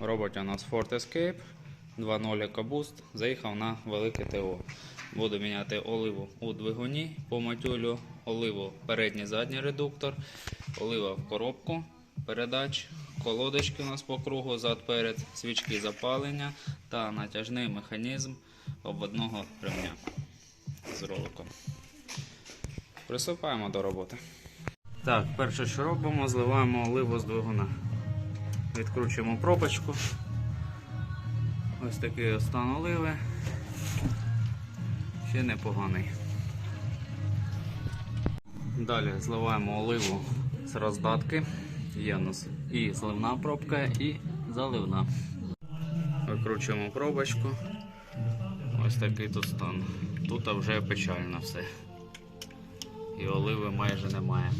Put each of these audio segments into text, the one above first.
В роботі у нас Ford Escape 2.0 EcoBoost. Заїхав на велике ТО. Буду міняти оливу у двигуні по матюлю, оливу передній задній редуктор, олива в коробку передач, колодочки у нас по кругу зад перед, свічки запалення та натяжний механізм обводного ремня з роликом. Приступаємо до роботи. Так, перше, що робимо, зливаємо оливу з двигуна. Відкручуємо пробочку. Ось такий ось стан оливи. Ще непоганий. Далі зливаємо оливу з роздатки. Є у нас і зливна пробка, і заливна. Викручуємо пробочку. Ось такий тут стан. Тут вже печально все. І оливи майже немає.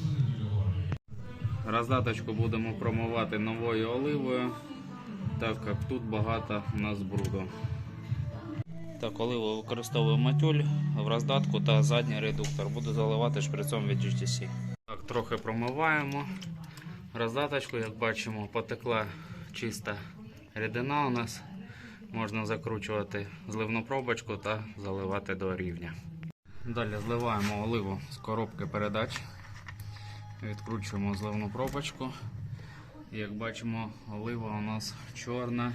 Роздаточку будемо промивати новою оливою, так як тут багато у нас бруду. Так, оливу використовую матюль в роздатку та задній редуктор. Буду заливати шприцом від GTC. Так, трохи промиваємо. Роздаточку, як бачимо, потекла чиста рідина у нас. Можна закручувати зливну пробочку та заливати до рівня. Далі зливаємо оливу з коробки передач. Відкручуємо зливну пробочку. Як бачимо, олива у нас чорна.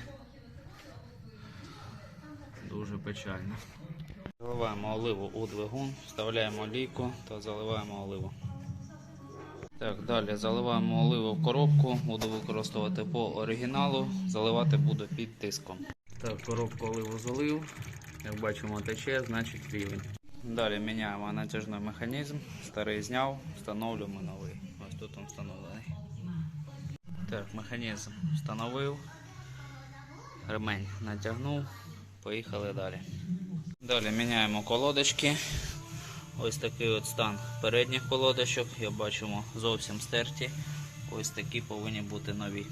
Дуже печально. Заливаємо оливу у двигун, вставляємо лійку та заливаємо оливу. Так, далі заливаємо оливу в коробку, буду використовувати по оригіналу, заливати буду під тиском. Так, коробку оливу залив. Як бачимо, тече, значить рівень. Далі міняємо натяжний механізм, старий зняв, встановлюємо новий. Ось тут він встановлений. Так, механізм встановив, ремень натягнув, поїхали далі. Далі міняємо колодочки. Ось такий от стан передніх колодочок, як бачимо, зовсім стерті. Ось такі повинні бути нові.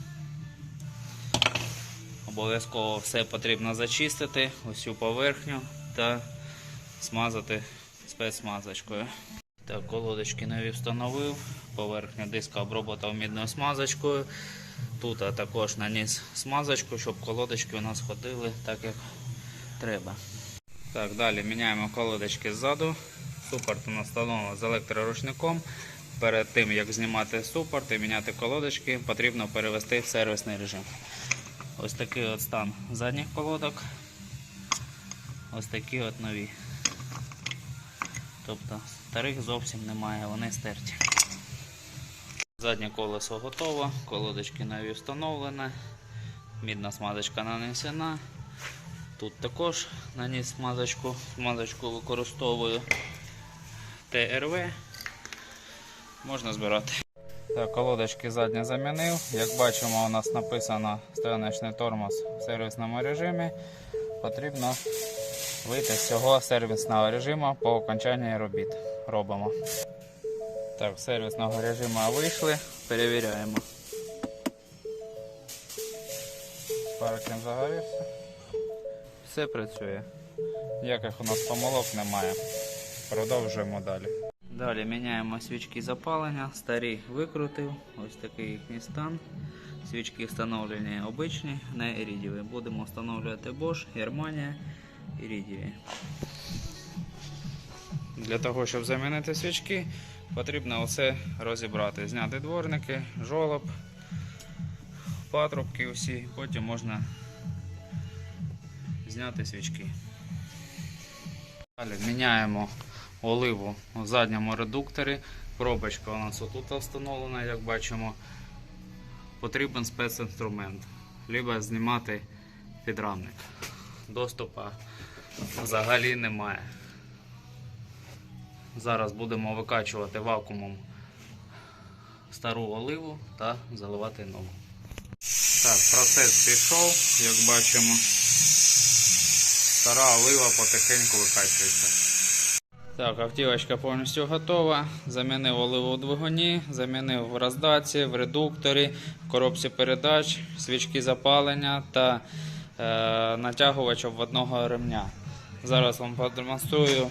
Обов'язково все потрібно зачистити, цю поверхню та смазати спецсмазочкою. Так, колодочки нові встановив, поверхню диска оброботав мідною смазочкою. Тут також наніс смазочку, щоб колодочки у нас ходили так, як треба. Так, далі міняємо колодочки ззаду. Супорт у нас встановлено з електроручником. Перед тим як знімати супорт і міняти колодочки, потрібно перевести в сервісний режим. Ось такий от стан задніх колодок. Ось такі от нові. Тобто старих зовсім немає, вони стерті. Заднє колесо готово, колодочки нові встановлені, мідна смазочка нанесена. Тут також наніс смазочку, смазочку використовую ТРВ. Можна збирати. Так, колодочки задні замінив. Як бачимо, у нас написано стояночний тормоз в сервісному режимі. Потрібно вийти з цього сервісного режиму по окончанні робіт. Робимо. Так, сервісного режиму вийшли, перевіряємо. Паркінг загорівся. Все працює. Ніяких у нас помилок немає. Продовжуємо далі. Далі міняємо свічки запалення. Старі викрутив. Ось такий їхній стан. Свічки встановлені обичні, не ірідієві. Будемо встановлювати Bosch, Германія, ірідієві. Для того, щоб замінити свічки, потрібно все розібрати. Зняти дворники, жолоб, патрубки усі, потім можна зняти свічки. Далі міняємо оливу у задньому редукторі. Пробочка у нас отут встановлена, як бачимо. Потрібен спецінструмент. Либо знімати підрамник. Доступу взагалі немає. Зараз будемо викачувати вакуумом стару оливу та заливати нову. Так, процес пішов, як бачимо. Стара олива потихеньку викачується. Так, автівочка повністю готова. Замінив оливу у двигуні, замінив в роздатці, в редукторі, в коробці передач, свічки запалення та е, натягувач обводного ремня. Зараз вам продемонструю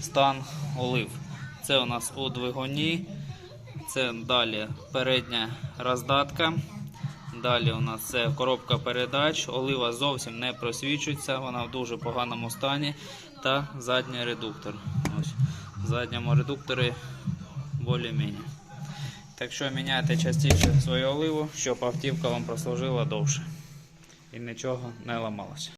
стан олив. Це у нас у двигуні. Це далі передня роздатка. Далі у нас це коробка передач. Олива зовсім не просвічується, вона в дуже поганому стані. Та задній редуктор. Ось. В задньому редукторі більш-менш. Так що міняйте частіше свою оливу, щоб автівка вам прослужила довше і нічого не ламалося.